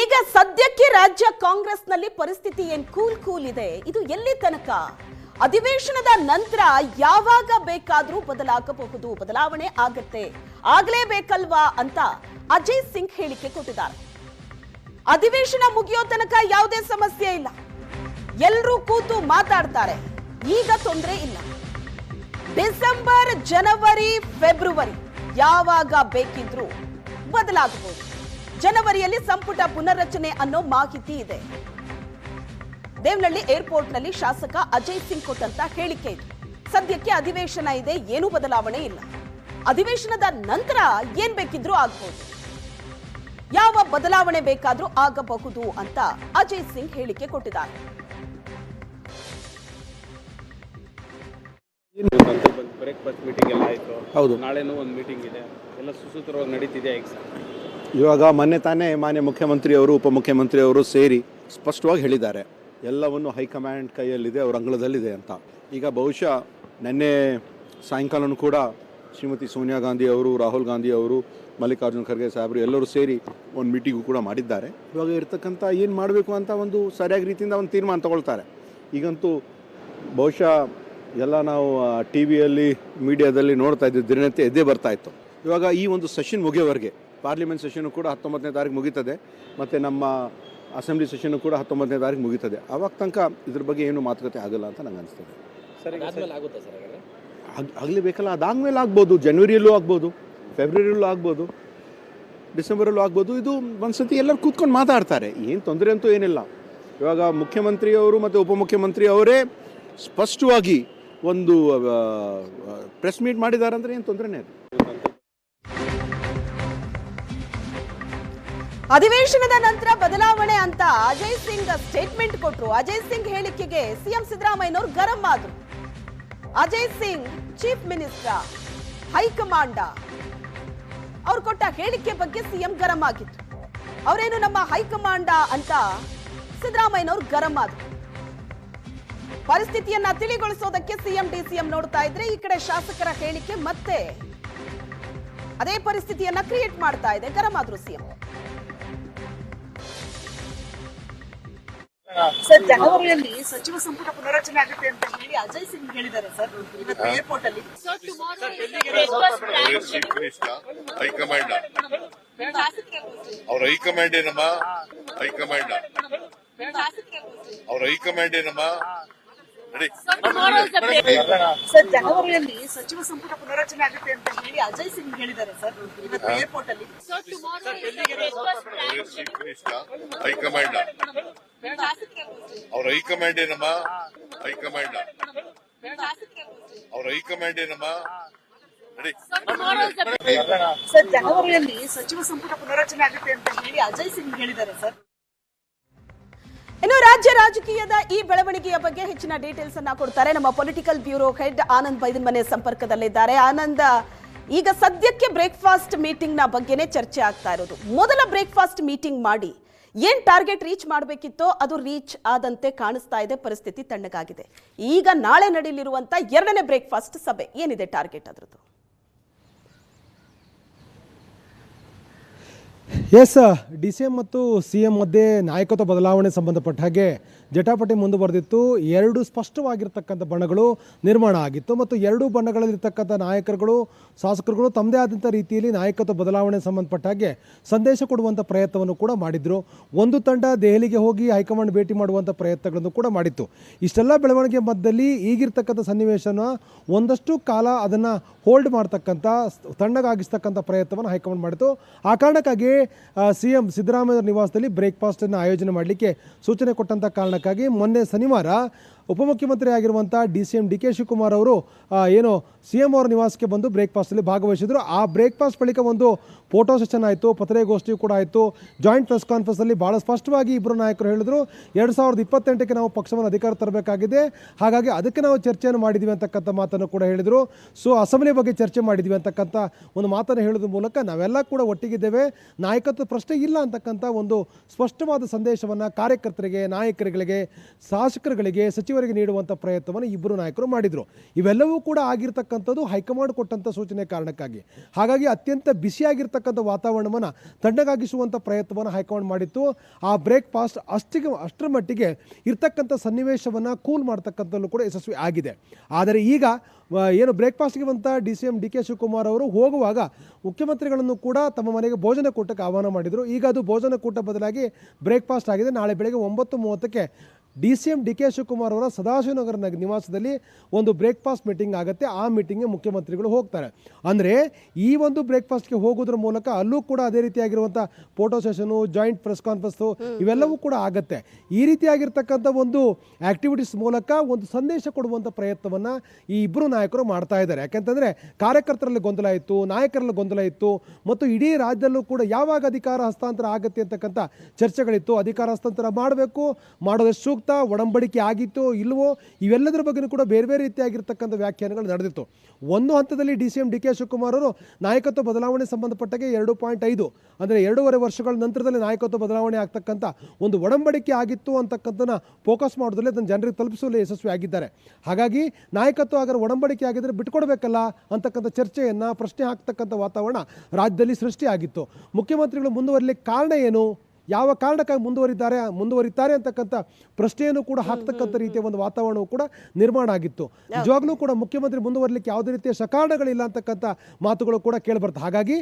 ಈಗ ಸದ್ಯಕ್ಕೆ ರಾಜ್ಯ ಕಾಂಗ್ರೆಸ್ನಲ್ಲಿ ಪರಿಸ್ಥಿತಿ ಏನ್ ಕೂಲ್ ಕೂಲ್ ಇದೆ? ಇದು ಎಲ್ಲಿ ತನಕ? ಅಧಿವೇಶನದ ನಂತರ ಯಾವಾಗ ಬೇಕಾದ್ರೂ ಬದಲಾಗಬಹುದು, ಬದಲಾವಣೆ ಆಗತ್ತೆ, ಆಗ್ಲೇಬೇಕಲ್ವಾ ಅಂತ ಅಜಯ್ ಸಿಂಗ್ ಹೇಳಿಕೆ ಕೊಟ್ಟಿದ್ದಾರೆ. ಅಧಿವೇಶನ ಮುಗಿಯೋ ತನಕ ಯಾವುದೇ ಸಮಸ್ಯೆ ಇಲ್ಲ. ಎಲ್ಲರೂ ಕೂತು ಮಾತಾಡ್ತಾರೆ. ಈಗ ತೊಂದರೆ ಇಲ್ಲ. ಡಿಸೆಂಬರ್, ಜನವರಿ, ಫೆಬ್ರವರಿ ಯಾವಾಗ ಬೇಕಿದ್ರೂ ಬದಲಾಗಬಹುದು. ಜನವರಿಯಲ್ಲಿ ಸಂಪುಟ ಪುನರ್ರಚನೆ ಅನ್ನೋ ಮಾಹಿತಿ ಇದೆ. ದೇವನಹಳ್ಳಿ ಏರ್ಪೋರ್ಟ್ನಲ್ಲಿ ಶಾಸಕ ಅಜಯ್ ಸಿಂಗ್ ಕೊಟ್ಟಂತ ಹೇಳಿಕೆ ಇದೆ. ಸದ್ಯಕ್ಕೆ ಅಧಿವೇಶನ ಇದೆ ಏನೂ ಬದಲಾವಣೆ ಇಲ್ಲ. ಅಧಿವೇಶನದ ನಂತರ ಏನ್ ಬೇಕಿದ್ರೂ ಆಗ್ಬಹುದು ಯಾವ ಬದಲಾವಣೆ ಬೇಕಾದ್ರೂ ಆಗಬಹುದು ಅಂತ ಅಜಯ್ ಸಿಂಗ್ ಹೇಳಿಕೆ ಕೊಟ್ಟಿದ್ದಾರೆ. ಬ್ರೇಕ್ಫಾಸ್ಟ್ ಮೀಟಿಂಗ್ ಎಲ್ಲ ಆಯಿತು. ಹೌದು. ನಾಳೆನೂ ಒಂದು ಮೀಟಿಂಗ್ ಇದೆ. ಎಲ್ಲ ಸುಸೂತ್ರವಾಗಿ ನಡೀತಿದೆ ಈಗ ಸರ್ ಇವಾಗ ಮೊನ್ನೆ ತಾನೇ ಮಾನ್ಯ ಮುಖ್ಯಮಂತ್ರಿಯವರು, ಉಪಮುಖ್ಯಮಂತ್ರಿಯವರು ಸೇರಿ ಸ್ಪಷ್ಟವಾಗಿ ಹೇಳಿದ್ದಾರೆ, ಎಲ್ಲವನ್ನು ಹೈಕಮಾಂಡ್ ಕೈಯಲ್ಲಿದೆ, ಅವ್ರ ಅಂಗಳದಲ್ಲಿದೆ ಅಂತ. ಈಗ ಬಹುಶಃ ನಿನ್ನೆ ಸಾಯಂಕಾಲನೂ ಕೂಡ ಶ್ರೀಮತಿ ಸೋನಿಯಾ ಗಾಂಧಿ ಅವರು, ರಾಹುಲ್ ಗಾಂಧಿ ಅವರು, ಮಲ್ಲಿಕಾರ್ಜುನ ಖರ್ಗೆ ಸಾಹೇಬರು ಎಲ್ಲರೂ ಸೇರಿ ಒಂದು ಮೀಟಿಂಗು ಕೂಡ ಮಾಡಿದ್ದಾರೆ. ಇವಾಗ ಇರ್ತಕ್ಕಂಥ ಏನು ಮಾಡಬೇಕು ಅಂತ ಒಂದು ಸರಿಯಾಗಿ ರೀತಿಯಿಂದ ಒಂದು ತೀರ್ಮಾನ ತಗೊಳ್ತಾರೆ. ಈಗಂತೂ ಬಹುಶಃ ಎಲ್ಲ ನಾವು ಟಿ ವಿಯಲ್ಲಿ, ಮೀಡಿಯಾದಲ್ಲಿ ನೋಡ್ತಾ ಇದ್ದೀವಿ ದಿನನಿತ್ಯ ಎದ್ದೇ ಬರ್ತಾ ಇತ್ತು. ಇವಾಗ ಈ ಒಂದು ಸೆಷನ್ ಮುಗಿಯೋವರೆಗೆ ಪಾರ್ಲಿಮೆಂಟ್ ಸೆಷನ್ನು ಕೂಡ ಹತ್ತೊಂಬತ್ತನೇ ತಾರೀಕು ಮುಗೀತದೆ ಮತ್ತು ನಮ್ಮ ಅಸೆಂಬ್ಲಿ ಸೆಷನ್ ಕೂಡ ಹತ್ತೊಂಬತ್ತನೇ ತಾರೀಕು ಮುಗೀತದೆ. ಆವಾಗ ತನಕ ಇದ್ರ ಬಗ್ಗೆ ಏನು ಮಾತುಕತೆ ಆಗಲ್ಲ ಅಂತ ನಂಗೆ ಅನಿಸ್ತದೆ. ಆಗಲೇಬೇಕಲ್ಲ ಅದಾದ್ಮೇಲೆ ಆಗ್ಬೋದು ಜನವರಿಯಲ್ಲೂ ಆಗ್ಬೋದು ಫೆಬ್ರವರಿಯಲ್ಲೂ ಆಗ್ಬೋದು ಡಿಸೆಂಬರಲ್ಲೂ ಆಗ್ಬೋದು. ಇದು ಒಂದ್ಸತಿ ಎಲ್ಲರೂ ಕೂತ್ಕೊಂಡು ಮಾತಾಡ್ತಾರೆ. ಏನು ತೊಂದರೆ ಅಂತೂ ಏನಿಲ್ಲ. ಇವಾಗ ಮುಖ್ಯಮಂತ್ರಿಯವರು ಮತ್ತು ಉಪಮುಖ್ಯಮಂತ್ರಿ ಅವರೇ ಸ್ಪಷ್ಟವಾಗಿ ಒಂದು ಪ್ರೆಸ್ ಮೀಟ್ ಮಾಡಿದ್ದಾರೆ ಅಂದರೆ ಏನು ತೊಂದರೆನೇ ಅದು ಅಧಿವೇಶನದ ನಂತರ ಬದಲಾವಣೆ ಅಂತ ಅಜಯ್ ಸಿಂಗ್ ಸ್ಟೇಟ್ಮೆಂಟ್ ಕೊಟ್ಟರು ಅಜಯ್ ಸಿಂಗ್ ಹೇಳಿಕೆಗೆ ಸಿಎಂ ಸಿದ್ದರಾಮಯ್ಯನವರು ಗರಂ ಆದ್ರು. Ajay Singh chief minister high command ಅವ್ರು ಕೊಟ್ಟ ಹೇಳಿಕೆ ಬಗ್ಗೆ ಸಿಎಂ ಗರಂ ಆಗಿತ್ತು ಅವರೇನು ನಮ್ಮ ಹೈಕಮಾಂಡ ಅಂತ ಸಿದ್ದರಾಮಯ್ಯನವರು ಗರಂ ಆದ್ರು. ಪರಿಸ್ಥಿತಿಯನ್ನ ತಿಳಿಗೊಳಿಸೋದಕ್ಕೆ ಸಿಎಂ, ಡಿಸಿಎಂ ನೋಡ್ತಾ ಇದ್ರೆ ಈ ಕಡೆ ಶಾಸಕರ ಹೇಳಿಕೆ ಮತ್ತೆ ಅದೇ ಪರಿಸ್ಥಿತಿಯನ್ನ ಕ್ರಿಯೇಟ್ ಮಾಡ್ತಾ ಇದೆ. ಗರಂ ಆದ್ರು ಸಿಎಂ. ಸರ್ ಜನವರಿಯಲ್ಲಿ ಸಚಿವ ಸಂಪುಟ ಪುನರಚನೆ ಆಗುತ್ತೆ ಅಂತ ಹೇಳಿ ಅಜಯ್ ಸಿಂಗ್ ಹೇಳಿದ್ದಾರೆ ಸರ್ ಇವತ್ತು ಏರ್ಪೋರ್ಟ್ ಅಲ್ಲಿ ಹೈಕಮಾಂಡ್ ಅವ್ರ ಹೈಕಮಾಂಡ್ ಏನಮ್ಮ? ಹೈಕಮಾಂಡ್ ಅವ್ರ ಹೈಕಮಾಂಡ್ ಏನಮ್ಮ? ಸರ್ ಜನವರಿಯಲ್ಲಿ ಸಚಿವ ಸಂಪುಟ ಪುನರಚನೆ ಆಗುತ್ತೆ ಅಂತ ಹೇಳಿ ಅಜಯ್ ಸಿಂಗ್ ಹೇಳಿದ್ದಾರೆ ಸರ್ ಇವತ್ತು ಏರ್ಪೋರ್ಟ್ ಅಲ್ಲಿ ಹೈಕಮಾಂಡ್ ಅವ್ರ ಹೈಕಮಾಂಡ್ ಏನಮ್ಮ? ಹೈಕಮಾಂಡ್ ಅವ್ರ ಹೈಕಮಾಂಡ್ ಏನಮ್ಮ? ಸರ್ ಜನವರಿಯಲ್ಲಿ ಸಚಿವ ಸಂಪುಟ ಪುನರಚನೆ ಆಗುತ್ತೆ ಅಂತ ಹೇಳಿ ಅಜಯ್ ಸಿಂಗ್ ಹೇಳಿದ್ದಾರೆ ಸರ್. ಇನ್ನು ರಾಜ್ಯ ರಾಜಕೀಯದ ಈ ಬೆಳವಣಿಗೆಯ ಬಗ್ಗೆ ಹೆಚ್ಚಿನ ಡೀಟೇಲ್ಸ್ ಅನ್ನ ಕೊಡ್ತಾರೆ. ನಮ್ಮ ಪೊಲಿಟಿಕಲ್ ಬ್ಯೂರೋ ಹೆಡ್ ಆನಂದ್ ಬೈದನ್ ಮನೆ ಸಂಪರ್ಕದಲ್ಲಿದ್ದಾರೆ. ಆನಂದ ಈಗ ಸದ್ಯಕ್ಕೆ ಬ್ರೇಕ್ಫಾಸ್ಟ್ ಮೀಟಿಂಗ್ನ ಬಗ್ಗೆನೇ ಚರ್ಚೆ ಆಗ್ತಾ ಇರೋದು. ಮೊದಲ ಬ್ರೇಕ್ಫಾಸ್ಟ್ ಮೀಟಿಂಗ್ ಮಾಡಿ. ಏನ್ ಟಾರ್ಗೆಟ್ ರೀಚ್ ಮಾಡಬೇಕಿತ್ತೋ ಅದು ರೀಚ್ ಆದಂತೆ ಕಾಣಿಸ್ತಾ ಇದೆ, ಪರಿಸ್ಥಿತಿ ತಣ್ಣಗಾಗಿದೆ. ಈಗ ನಾಳೆ ನಡೆಯಲಿರುವಂತ ಎರಡನೇ ಬ್ರೇಕ್ಫಾಸ್ಟ್ ಸಭೆ, ಏನಿದೆ ಟಾರ್ಗೆಟ್ ಅದ್ರದ್ದು? ಎಸ್ ಡಿ ಸಿ ಎಂ ಮತ್ತು ಸಿ ಎಂ ಮಧ್ಯೆ ನಾಯಕತ್ವ ಬದಲಾವಣೆ ಸಂಬಂಧಪಟ್ಟ ಹಾಗೆ ಜಟಾಪಟಿ ಮುಂದುವರೆದಿತ್ತು. ಎರಡು ಸ್ಪಷ್ಟವಾಗಿರ್ತಕ್ಕಂಥ ಬಣ್ಣಗಳು ನಿರ್ಮಾಣ ಆಗಿತ್ತು ಮತ್ತು ಎರಡೂ ಬಣ್ಣಗಳಲ್ಲಿರ್ತಕ್ಕಂಥ ನಾಯಕರುಗಳು, ಶಾಸಕರುಗಳು ತಮ್ಮದೇ ಆದಂಥ ರೀತಿಯಲ್ಲಿ ನಾಯಕತ್ವ ಬದಲಾವಣೆ ಸಂಬಂಧಪಟ್ಟ ಹಾಗೆ ಸಂದೇಶ ಕೊಡುವಂಥ ಪ್ರಯತ್ನವನ್ನು ಕೂಡ ಮಾಡಿದರು. ಒಂದು ತಂಡ ದೆಹಲಿಗೆ ಹೋಗಿ ಹೈಕಮಾಂಡ್ ಭೇಟಿ ಮಾಡುವಂಥ ಪ್ರಯತ್ನಗಳನ್ನು ಕೂಡ ಮಾಡಿತ್ತು. ಇಷ್ಟೆಲ್ಲ ಬೆಳವಣಿಗೆ ಮಧ್ಯದಲ್ಲಿ ಈಗಿರ್ತಕ್ಕಂಥ ಸನ್ನಿವೇಶನ ಒಂದಷ್ಟು ಕಾಲ ಅದನ್ನು ಹೋಲ್ಡ್ ಮಾಡ್ತಕ್ಕಂಥ, ತಣ್ಣಗಾಗಿಸ್ತಕ್ಕಂಥ ಪ್ರಯತ್ನವನ್ನು ಹೈಕಮಾಂಡ್ ಮಾಡಿತು ಆ ಕಾರಣಕ್ಕಾಗಿ ಸಿ ಎಂ ಸಿದ್ದರಾಮಯ್ಯ ನಿವಾಸದಲ್ಲಿ ಬ್ರೇಕ್ಫಾಸ್ಟನ್ನು ಆಯೋಜನೆ ಮಾಡಲಿಕ್ಕೆ ಸೂಚನೆ ಕೊಟ್ಟಂಥ ಕಾರಣಕ್ಕಾಗಿ ಮೊನ್ನೆ ಶನಿವಾರ ಉಪಮುಖ್ಯಮಂತ್ರಿ ಆಗಿರುವಂಥ D C M D K Shivakumar ಅವರು ಏನು ಸಿ ಎಂ ಅವರ ನಿವಾಸಕ್ಕೆ ಬಂದು ಬ್ರೇಕ್ಫಾಸ್ಟಲ್ಲಿ ಭಾಗವಹಿಸಿದರು. ಆ ಬ್ರೇಕ್ಫಾಸ್ಟ್ ಬಳಿಕ ಒಂದು ಫೋಟೋ ಸೆಷನ್ ಆಯಿತು ಪತ್ರಿಕಾಗೋಷ್ಠಿ ಕೂಡ ಆಯಿತು. ಜಾಯಿಂಟ್ ಪ್ರೆಸ್ ಕಾನ್ಫರೆನ್ಸಲ್ಲಿ ಭಾಳ ಸ್ಪಷ್ಟವಾಗಿ ಇಬ್ಬರು ನಾಯಕರು ಹೇಳಿದರು, ಎರಡು ಸಾವಿರದ ಇಪ್ಪತ್ತೆಂಟಕ್ಕೆ ನಾವು ಪಕ್ಷವನ್ನು ಅಧಿಕಾರ ತರಬೇಕಾಗಿದೆ, ಹಾಗಾಗಿ ಅದಕ್ಕೆ ನಾವು ಚರ್ಚೆಯನ್ನು ಮಾಡಿದ್ವಿ ಅಂತಕ್ಕಂಥ ಮಾತನ್ನು ಕೂಡ ಹೇಳಿದರು. ಸೊ ಅಸೆಂಬ್ಲಿ ಬಗ್ಗೆ ಚರ್ಚೆ ಮಾಡಿದ್ವಿ ಅಂತಕ್ಕಂಥ ಒಂದು ಮಾತನ್ನು ಹೇಳೋದ್ರ ಮೂಲಕ ನಾವೆಲ್ಲ ಕೂಡ ಒಟ್ಟಿಗಿದ್ದೇವೆ. ನಾಯಕತ್ವ ಪ್ರಶ್ನೆ ಇಲ್ಲ ಅಂತಕ್ಕಂಥ ಒಂದು ಸ್ಪಷ್ಟವಾದ ಸಂದೇಶವನ್ನು ಕಾರ್ಯಕರ್ತರಿಗೆ, ನಾಯಕರುಗಳಿಗೆ, ಶಾಸಕರುಗಳಿಗೆ, ಸಚಿವ ಸಚಿವರಿಗೆ ನೀಡುವಂಥ ಪ್ರಯತ್ನವನ್ನು ಇಬ್ಬರು ನಾಯಕರು ಮಾಡಿದರು. ಇವೆಲ್ಲವೂ ಕೂಡ ಆಗಿರ್ತಕ್ಕಂಥದ್ದು ಹೈಕಮಾಂಡ್ ಕೊಟ್ಟಂಥ ಸೂಚನೆ ಕಾರಣಕ್ಕಾಗಿ. ಹಾಗಾಗಿ ಅತ್ಯಂತ ಬಿಸಿಯಾಗಿರ್ತಕ್ಕಂಥ ವಾತಾವರಣವನ್ನು ತಣ್ಣಗಾಗಿಸುವಂಥ ಪ್ರಯತ್ನವನ್ನು ಹೈಕಮಾಂಡ್ ಮಾಡಿತ್ತು. ಆ ಬ್ರೇಕ್ಫಾಸ್ಟ್ ಅಷ್ಟಿಗೆ, ಅಷ್ಟರ ಮಟ್ಟಿಗೆ ಇರ್ತಕ್ಕಂಥ ಸನ್ನಿವೇಶವನ್ನು ಕೂಲ್ ಮಾಡ್ತಕ್ಕಂಥದ್ದು ಕೂಡ ಯಶಸ್ವಿ ಆಗಿದೆ. ಆದರೆ ಈಗ ಏನು ಬ್ರೇಕ್ಫಾಸ್ಟ್ಗೆ ಬಂತ D C M, D K Shivakumar ಅವರು ಹೋಗುವಾಗ ಮುಖ್ಯಮಂತ್ರಿಗಳನ್ನು ಕೂಡ ತಮ್ಮ ಮನೆಗೆ ಭೋಜನ ಕೂಟಕ್ಕೆ ಆಹ್ವಾನ ಮಾಡಿದರು. ಈಗ ಅದು ಭೋಜನ ಕೂಟ ಬದಲಾಗಿ ಬ್ರೇಕ್ಫಾಸ್ಟ್ ಆಗಿದೆ. ನಾಳೆ ಬೆಳಗ್ಗೆ ಒಂಬತ್ತು ಮೂವತ್ತಕ್ಕೆ D C M D K Shivakumar ಅವರ ಸದಾಶಿವನಗರ ನಗ- ನಿವಾಸದಲ್ಲಿ ಒಂದು ಬ್ರೇಕ್ಫಾಸ್ಟ್ ಮೀಟಿಂಗ್ ಆಗುತ್ತೆ. ಆ ಮೀಟಿಂಗ್ಗೆ ಮುಖ್ಯಮಂತ್ರಿಗಳು ಹೋಗ್ತಾರೆ. ಅಂದರೆ ಈ ಒಂದು ಬ್ರೇಕ್ಫಾಸ್ಟ್ಗೆ ಹೋಗೋದ್ರ ಮೂಲಕ ಅಲ್ಲೂ ಕೂಡ ಅದೇ ರೀತಿಯಾಗಿರುವಂಥ photo session joint press conference ಇವೆಲ್ಲವೂ ಕೂಡ ಆಗುತ್ತೆ. ಈ ರೀತಿಯಾಗಿರ್ತಕ್ಕಂಥ ಒಂದು ಆಕ್ಟಿವಿಟೀಸ್ ಮೂಲಕ ಒಂದು ಸಂದೇಶ ಕೊಡುವಂಥ ಪ್ರಯತ್ನವನ್ನು ಈ ಇಬ್ಬರು ನಾಯಕರು ಮಾಡ್ತಾ ಇದ್ದಾರೆ. ಯಾಕೆಂತಂದರೆ ಕಾರ್ಯಕರ್ತರಲ್ಲಿ ಗೊಂದಲ ಇತ್ತು, ನಾಯಕರಲ್ಲಿ ಗೊಂದಲ ಇತ್ತು, ಮತ್ತು ಇಡೀ ರಾಜ್ಯದಲ್ಲೂ ಕೂಡ ಯಾವಾಗ ಅಧಿಕಾರ ಹಸ್ತಾಂತರ ಆಗುತ್ತೆ ಅಂತಕ್ಕಂಥ ಚರ್ಚೆಗಳಿತ್ತು. ಅಧಿಕಾರ ಹಸ್ತಾಂತರ ಮಾಡಬೇಕು, ಮಾಡೋದಷ್ಟು ಸೂಕ್ತ ಒಡಂಬಡಿಕೆ ಆಗಿತ್ತು ಇಲ್ಲವೋ ಇವೆಲ್ಲದರ ಬಗ್ಗೆಯೂ ಕೂಡ ಬೇರೆ ಬೇರೆ ರೀತಿಯಾಗಿರ್ತಕ್ಕಂಥ ವ್ಯಾಖ್ಯಾನಗಳು ನಡೆದಿತ್ತು. ಒಂದು ಹಂತದಲ್ಲಿ D C M D K Shivakumar ಅವರು ನಾಯಕತ್ವ ಬದಲಾವಣೆ ಸಂಬಂಧಪಟ್ಟಾಗೆ ಎರಡು ಪಾಯಿಂಟ್ ಐದು, ಅಂದರೆ ಎರಡೂವರೆ ವರ್ಷಗಳ ನಂತರದಲ್ಲಿ ನಾಯಕತ್ವ ಬದಲಾವಣೆ ಆಗ್ತಕ್ಕಂಥ ಒಂದು ಒಡಂಬಡಿಕೆ ಆಗಿತ್ತು ಅಂತಕ್ಕಂಥನ್ನ ಫೋಕಸ್ ಮಾಡೋದ್ರಲ್ಲಿ ಅದನ್ನು ಜನರಿಗೆ ತಲುಪಿಸುವಲ್ಲಿ ಯಶಸ್ವಿ ಆಗಿದ್ದಾರೆ. ಹಾಗಾಗಿ ನಾಯಕತ್ವ ಆಗರ ಒಡಂಬಡಿಕೆ ಆಗಿದ್ದರೆ ಬಿಟ್ಕೊಡ್ಬೇಕಲ್ಲ ಅಂತಕ್ಕಂಥ ಚರ್ಚೆಯನ್ನು, ಪ್ರಶ್ನೆ ಹಾಕ್ತಕ್ಕಂಥ ವಾತಾವರಣ ರಾಜ್ಯದಲ್ಲಿ ಸೃಷ್ಟಿಯಾಗಿತ್ತು. ಮುಖ್ಯಮಂತ್ರಿಗಳು ಮುಂದುವರಲಿಕ್ಕೆ ಕಾರಣ ಏನು? ಯಾವ ಕಾರಣಕ್ಕಾಗಿ ಮುಂದುವರಿದ್ದಾರೆ ಮುಂದುವರಿತಾರೆ ಅಂತಕ್ಕಂಥ ಪ್ರಶ್ನೆಯನ್ನು ಕೂಡ ಹಾಕ್ತಕ್ಕಂಥ ರೀತಿಯ ಒಂದು ವಾತಾವರಣವು ಕೂಡ ನಿರ್ಮಾಣ ಆಗಿತ್ತು. ನಿಜವಾಗ್ಲೂ ಕೂಡ ಮುಖ್ಯಮಂತ್ರಿ ಮುಂದುವರಲಿಕ್ಕೆ ಯಾವುದೇ ರೀತಿಯ ಸಕಾರಣಗಳಿಲ್ಲ ಅಂತಕ್ಕಂಥ ಮಾತುಗಳು ಕೂಡ ಕೇಳಿಬರ್ತದೆ ಹಾಗಾಗಿ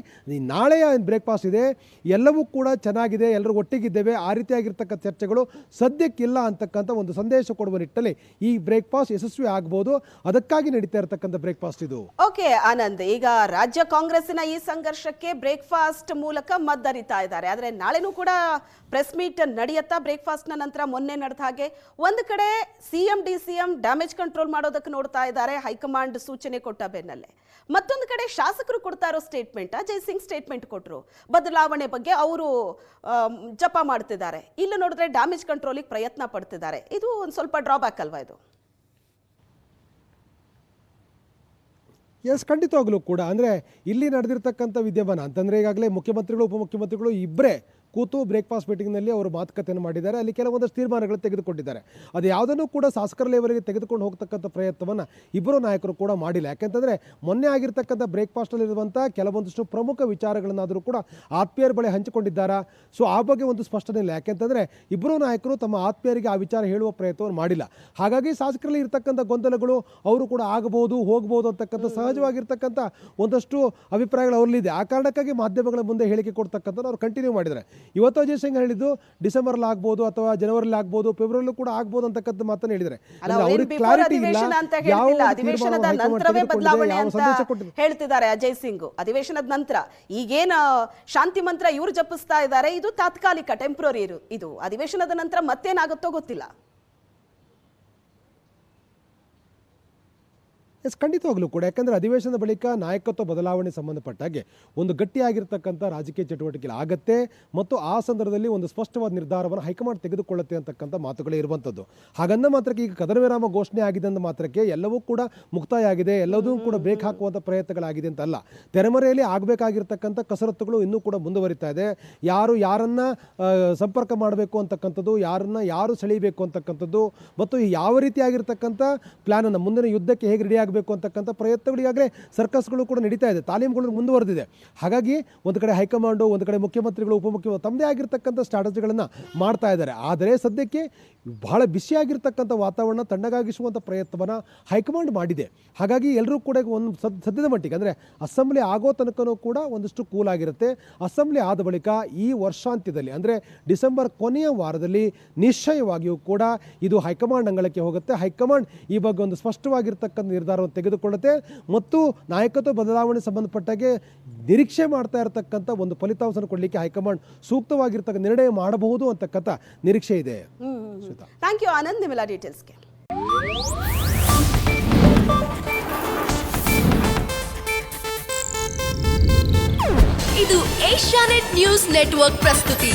ನಾಳೆಯ ಬ್ರೇಕ್ಫಾಸ್ಟ್ ಇದೆ ಎಲ್ಲವೂ ಕೂಡ ಚೆನ್ನಾಗಿದೆ ಎಲ್ಲರೂ ಒಟ್ಟಿಗಿದ್ದೇವೆ ಆ ರೀತಿಯಾಗಿರ್ತಕ್ಕಂಥ ಚರ್ಚೆಗಳು ಸದ್ಯಕ್ಕಿಲ್ಲ ಅಂತಕ್ಕಂಥ ಒಂದು ಸಂದೇಶ ಕೊಡುವ ನಿಟ್ಟಲ್ಲಿ ಈ ಬ್ರೇಕ್ಫಾಸ್ಟ್ ಯಶಸ್ವಿ ಆಗ್ಬೋದು. ಅದಕ್ಕಾಗಿ ನಡೀತಾ ಇರತಕ್ಕಂಥ ಬ್ರೇಕ್ಫಾಸ್ಟ್ ಇದು. ಓಕೆ ಆನಂದ್. ಈಗ ರಾಜ್ಯ ಕಾಂಗ್ರೆಸ್ಸಿನ ಈ ಸಂಘರ್ಷಕ್ಕೆ ಬ್ರೇಕ್ಫಾಸ್ಟ್ ಮೂಲಕ ಮದ್ದರಿತಾ ಇದ್ದಾರೆ. ಆದರೆ ನಾಳೆನೂ ಕೂಡ ಪ್ರೆಸ್ ಮೀಟ್ ನಡೆಯುತ್ತಾ ಬ್ರೇಕ್ಫಾಸ್ಟ್ನ ನಂತರ ಮೊನ್ನೆ ನಡೆದ ಹಾಗೆ ಒಂದು ಕಡೆ CM D CM damage control ಮಾಡೋದಕ್ಕೆ ನೋಡ್ತಾ ಇದ್ದಾರೆ. ಹೈಕಮಾಂಡ್ ಸೂಚನೆ ಕೊಟ್ಟ ಬೆನ್ನಲ್ಲೇ. ಮತ್ತೊಂದು ಕಡೆ ಶಾಸಕರು ಕೊಡ್ತಾ ಇರೋ ಸ್ಟೇಟ್ಮೆಂಟ್, ಅಜಯ್ ಸಿಂಗ್ ಸ್ಟೇಟ್ಮೆಂಟ್ ಕೊಟ್ಟರು ಬದಲಾವಣೆ ಬಗ್ಗೆ ಅವರು ಜಪ ಮಾಡ್ತಿದ್ದಾರೆ. ಇಲ್ಲಿ ನೋಡಿದ್ರೆ ಡ್ಯಾಮೇಜ್ ಕಂಟ್ರೋಲಿಗೆ ಪ್ರಯತ್ನ ಪಡ್ತಿದ್ದಾರೆ. ಇದು ಒಂದು ಸ್ವಲ್ಪ ಡ್ರಾಬ್ಯಾಕ್ ಅಲ್ವಾ ಇದು? ಎಸ್ ಖಂಡಿತವಾಗ್ಲೂ ಕೂಡ. ಅಂದರೆ ಇಲ್ಲಿ ನಡೆದಿರ್ತಕ್ಕಂಥ ವಿದ್ಯಮಾನ, ಅಂತಂದರೆ ಈಗಾಗಲೇ ಮುಖ್ಯಮಂತ್ರಿಗಳು, ಉಪಮುಖ್ಯಮಂತ್ರಿಗಳು ಇಬ್ಬರೇ ಕೂತು ಬ್ರೇಕ್ಫಾಸ್ಟ್ ಮೀಟಿಂಗ್ನಲ್ಲಿ ಅವರು ಮಾತುಕತೆಯನ್ನು ಮಾಡಿದ್ದಾರೆ. ಅಲ್ಲಿ ಕೆಲವೊಂದಷ್ಟು ತೀರ್ಮಾನಗಳು ತೆಗೆದುಕೊಂಡಿದ್ದಾರೆ. ಅದು ಯಾವುದನ್ನು ಕೂಡ ಶಾಸಕರ ತೆಗೆದುಕೊಂಡು ಹೋಗ್ತಕ್ಕಂಥ ಪ್ರಯತ್ನವನ್ನು ಇಬ್ಬರು ನಾಯಕರು ಕೂಡ ಮಾಡಿಲ್ಲ. ಯಾಕೆಂತಂದರೆ ಮೊನ್ನೆ ಆಗಿರ್ತಕ್ಕಂಥ ಬ್ರೇಕ್ಫಾಸ್ಟಲ್ಲಿರುವಂಥ ಕೆಲವೊಂದಷ್ಟು ಪ್ರಮುಖ ವಿಚಾರಗಳನ್ನಾದರೂ ಕೂಡ ಆತ್ಮೀಯರ ಬಳಿ ಹಂಚಿಕೊಂಡಿದ್ದಾರೆ? ಸೊ, ಆ ಬಗ್ಗೆ ಒಂದು ಸ್ಪಷ್ಟನೆ ಇಲ್ಲ. ಯಾಕೆಂತಂದರೆ ಇಬ್ಬರು ನಾಯಕರು ತಮ್ಮ ಆತ್ಮೀಯರಿಗೆ ಆ ವಿಚಾರ ಹೇಳುವ ಪ್ರಯತ್ನವನ್ನು ಮಾಡಿಲ್ಲ. ಹಾಗಾಗಿ ಶಾಸಕರಲ್ಲಿ ಇರ್ತಕ್ಕಂಥ ಗೊಂದಲಗಳು ಅವರು ಕೂಡ ಆಗಬಹುದು ಹೋಗ್ಬೋದು ಅಂತಕ್ಕಂಥ ಸಹಜವಾಗಿರ್ತಕ್ಕಂಥ ಒಂದಷ್ಟು ಅಭಿಪ್ರಾಯಗಳು ಅವರಲ್ಲಿದೆ. ಆ ಕಾರಣಕ್ಕಾಗಿ ಮಾಧ್ಯಮಗಳ ಮುಂದೆ ಹೇಳಿಕೆ ಕೊಡ್ತಕ್ಕಂಥ ಅವರು ಕಂಟಿನ್ಯೂ ಮಾಡಿದ್ದಾರೆ. ಇವತ್ತು ಅಜಯ್ ಸಿಂಗ್ ಹೇಳಿದ್ದು ಡಿಸೆಂಬರ್ಲಿ ಆಗ್ಬೋದು ಅಥವಾ ಜನವರಿಲಿ ಆಗ್ಬೋದು ಫೆಬ್ರವರಿಲೂ ಕೂಡ ಆಗ್ಬೋದು ಅಂತಕ್ಕಂಥ ಮಾತನ್ನು ಹೇಳಿದ್ದಾರೆ. ಅಲ್ಲ ಅವ್ರಿಗೆ ಕ್ಲಾರಿಟಿ ಇಲ್ಲ ಅಧಿವೇಶನದ ನಂತರವೇ ಬದಲಾವಣೆ ಅಂತ ಹೇಳ್ತಿದ್ದಾರೆ ಅಜಯ್ ಸಿಂಗ್. ಅಧಿವೇಶನದ ನಂತರ ಈಗೇನ ಶಾಂತಿ ಮಂತ್ರ ಇವ್ರು ಜಪಿಸ್ತಾ ಇದ್ದಾರೆ ಇದು ತಾತ್ಕಾಲಿಕ ಟೆಂಪ್ರರಿ ಇದು. ಅಧಿವೇಶನದ ನಂತರ ಮತ್ತೇನಾಗುತ್ತೋ ಗೊತ್ತಿಲ್ಲ. ಎಸ್, ಖಂಡಿತವಾಗ್ಲೂ ಕೂಡ. ಯಾಕಂದರೆ ಅಧಿವೇಶನದ ಬಳಿಕ ನಾಯಕತ್ವ ಬದಲಾವಣೆ ಸಂಬಂಧಪಟ್ಟಾಗೆ ಒಂದು ಗಟ್ಟಿಯಾಗಿರ್ತಕ್ಕಂಥ ರಾಜಕೀಯ ಚಟುವಟಿಕೆ ಆಗತ್ತೆ ಮತ್ತು ಆ ಸಂದರ್ಭದಲ್ಲಿ ಒಂದು ಸ್ಪಷ್ಟವಾದ ನಿರ್ಧಾರವನ್ನು ಹೈಕಮಾಂಡ್ ತೆಗೆದುಕೊಳ್ಳುತ್ತೆ ಅಂತಕ್ಕಂಥ ಮಾತುಗಳೇ ಇರುವಂಥದ್ದು. ಹಾಗಂದ ಮಾತ್ರಕ್ಕೆ ಈಗ ಕದನ ವಿರಾಮ ಘೋಷಣೆ ಆಗಿದೆ ಅಂದ ಮಾತ್ರಕ್ಕೆ ಎಲ್ಲವೂ ಕೂಡ ಮುಕ್ತಾಯ ಆಗಿದೆ. ಎಲ್ಲದೂ ಕೂಡ ಬ್ರೇಕ್ ಹಾಕುವಂಥ ಪ್ರಯತ್ನಗಳಾಗಿದೆ ಅಂತ ಅಲ್ಲ ತೆರೆಮರೆಯಲ್ಲಿ ಆಗಬೇಕಾಗಿರ್ತಕ್ಕಂಥ ಕಸರತ್ತುಗಳು ಇನ್ನೂ ಕೂಡ ಮುಂದುವರಿತಾ ಇದೆ. ಯಾರು ಯಾರನ್ನ ಸಂಪರ್ಕ ಮಾಡಬೇಕು ಅಂತಕ್ಕಂಥದ್ದು, ಯಾರನ್ನ ಯಾರು ಸೆಳೀಬೇಕು ಅಂತಕ್ಕಂಥದ್ದು, ಮತ್ತು ಯಾವ ರೀತಿಯಾಗಿರ್ತಕ್ಕಂಥ ಪ್ಲಾನನ್ನು ಮುಂದಿನ ಯುದ್ಧಕ್ಕೆ ಹೇಗೆ ರೆಡಿ ಆಗಬೇಕು ಅಂತಕ್ಕಂಥ ಪ್ರಯತ್ನಗಳು ಈಗಾಗಲೇ ಸರ್ಕಸ್ಗಳು ಕೂಡ ನಡೀತಾ ಇದೆ, ತಾಲೀಮುಗಳು ಮುಂದುವರೆದಿದೆ. ಹಾಗಾಗಿ ಒಂದು ಕಡೆ ಹೈಕಮಾಂಡು, ಒಂದು ಕಡೆ ಮುಖ್ಯಮಂತ್ರಿಗಳು ಉಪಮುಖ್ಯಮಂತ್ರಿ ತಮ್ಮದೇ ಆಗಿರ್ತಕ್ಕಂಥ ಸ್ಟ್ರಾಟಜಿಗಳನ್ನು ಮಾಡ್ತಾ ಇದ್ದಾರೆ. ಆದರೆ ಸದ್ಯಕ್ಕೆ ಬಹಳ ಬಿಸಿಯಾಗಿರ್ತಕ್ಕಂಥ ವಾತಾವರಣ ತಣ್ಣಗಾಗಿಸುವಂಥ ಪ್ರಯತ್ನವನ್ನು ಹೈಕಮಾಂಡ್ ಮಾಡಿದೆ. ಹಾಗಾಗಿ ಎಲ್ಲರೂ ಕೂಡ ಒಂದು ಸದ್, ಸದ್ಯದ ಮಟ್ಟಿಗೆ ಅಂದರೆ ಅಸೆಂಬ್ಲಿ ಆಗೋ ತನಕನೂ ಕೂಡ ಒಂದಿಷ್ಟು ಕೂಲ್ ಆಗಿರುತ್ತೆ. ಅಸೆಂಬ್ಲಿ ಆದ ಬಳಿಕ ಈ ವರ್ಷಾಂತ್ಯದಲ್ಲಿ ಅಂದರೆ ಡಿಸೆಂಬರ್ ಕೊನೆಯ ವಾರದಲ್ಲಿ ನಿಶ್ಚಯವಾಗಿಯೂ ಕೂಡ ಇದು ಹೈಕಮಾಂಡ್ ಅಂಗಳಕ್ಕೆ ಹೋಗುತ್ತೆ. ಹೈಕಮಾಂಡ್ ಈ ಬಗ್ಗೆ ಒಂದು ಸ್ಪಷ್ಟವಾಗಿರ್ತಕ್ಕಂಥ ನಿರ್ಧಾರವನ್ನು ತೆಗೆದುಕೊಳ್ಳುತ್ತೆ ಮತ್ತು ನಾಯಕತ್ವ ಬದಲಾವಣೆ ಸಂಬಂಧಪಟ್ಟಾಗೆ ನಿರೀಕ್ಷೆ ಮಾಡ್ತಾ ಇರತಕ್ಕಂಥ ಒಂದು ಫಲಿತಾಂಶ ಕೊಡಲಿಕ್ಕೆ ಹೈಕಮಾಂಡ್ ಸೂಕ್ತವಾಗಿರ್ತಕ್ಕ ನಿರ್ಣಯ ಮಾಡಬಹುದು ಅಂತಕ್ಕಂಥ ನಿರೀಕ್ಷೆ ಇದೆ. ಥ್ಯಾಂಕ್ ಯು ಆನಂದ್ ನಿಮ್ಮೆಲ್ಲ ಡೀಟೇಲ್ಸ್ಗೆ ಇದು ಏಷ್ಯಾನೆಟ್ ನ್ಯೂಸ್ ನೆಟ್ವರ್ಕ್ ಪ್ರಸ್ತುತಿ.